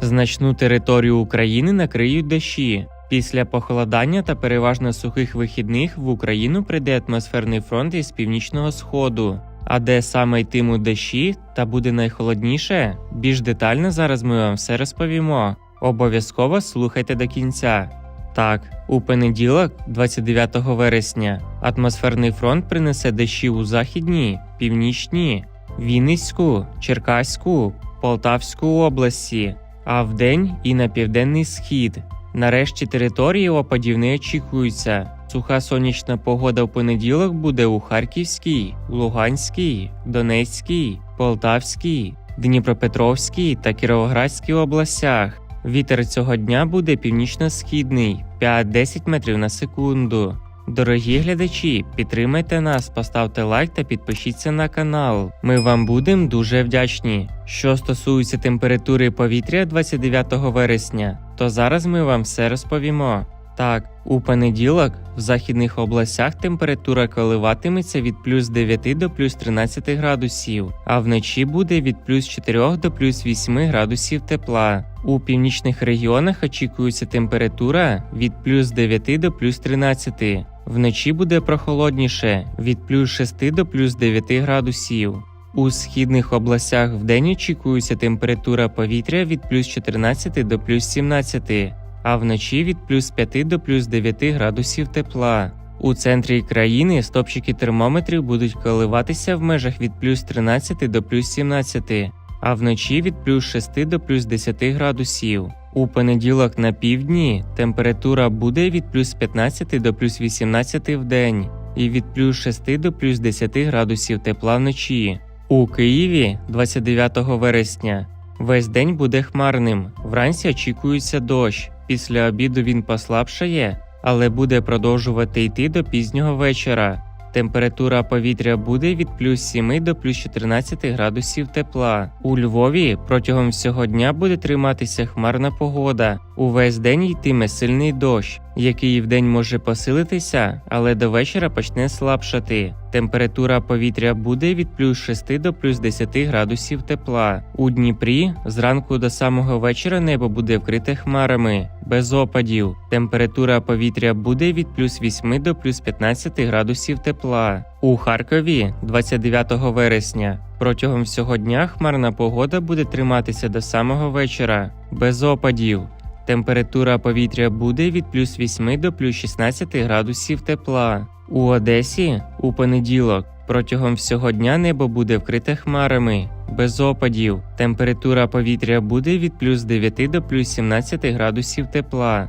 Значну територію України накриють дощі. Після похолодання та переважно сухих вихідних в Україну прийде атмосферний фронт із північного сходу. А де саме йтимуть дощі та буде найхолодніше? Більш детально зараз ми вам все розповімо. Обов'язково слухайте до кінця. Так, у понеділок, 29 вересня, атмосферний фронт принесе дощі у західній, північній, Вінницьку, Черкаську, Полтавську області, а вдень і на південний схід. Нарешті території опадів не очікуються. Суха сонячна погода в понеділок буде у Харківській, Луганській, Донецькій, Полтавській, Дніпропетровській та Кіровоградській областях. Вітер цього дня буде північно-східний 5-10 метрів на секунду. Дорогі глядачі, підтримайте нас, поставте лайк та підпишіться на канал. Ми вам будемо дуже вдячні. Що стосується температури повітря 29 вересня, то зараз ми вам все розповімо. Так, у понеділок в західних областях температура коливатиметься від плюс 9 до плюс 13 градусів, а вночі буде від плюс 4 до плюс 8 градусів тепла. У північних регіонах очікується температура від плюс 9 до плюс 13. Вночі буде прохолодніше від плюс 6 до плюс 9 градусів. У східних областях вдень очікується температура повітря від плюс 14 до плюс 17, а вночі від плюс 5 до плюс 9 градусів тепла. У центрі країни стопчики термометрів будуть коливатися в межах від плюс 13 до плюс 17, а вночі від плюс 6 до плюс 10 градусів. У понеділок на півдні температура буде від плюс 15 до плюс 18 в день і від плюс 6 до плюс 10 градусів тепла вночі. У Києві 29 вересня весь день буде хмарним. Вранці очікується дощ. Після обіду він послабшає, але буде продовжувати йти до пізнього вечора. Температура повітря буде від плюс 7 до плюс 14 градусів тепла. У Львові протягом всього дня буде триматися хмарна погода. Увесь день йтиме сильний дощ, який вдень може посилитися, але до вечора почне слабшати. Температура повітря буде від плюс 6 до плюс 10 градусів тепла. У Дніпрі зранку до самого вечора небо буде вкрите хмарами, без опадів. Температура повітря буде від плюс 8 до плюс 15 градусів тепла. У Харкові 29 вересня протягом всього дня хмарна погода буде триматися до самого вечора, без опадів. Температура повітря буде від плюс 8 до плюс 16 градусів тепла. У Одесі у понеділок протягом всього дня небо буде вкрите хмарами, без опадів. Температура повітря буде від плюс 9 до плюс 17 градусів тепла.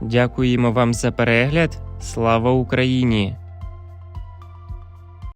Дякуємо вам за перегляд. Слава Україні!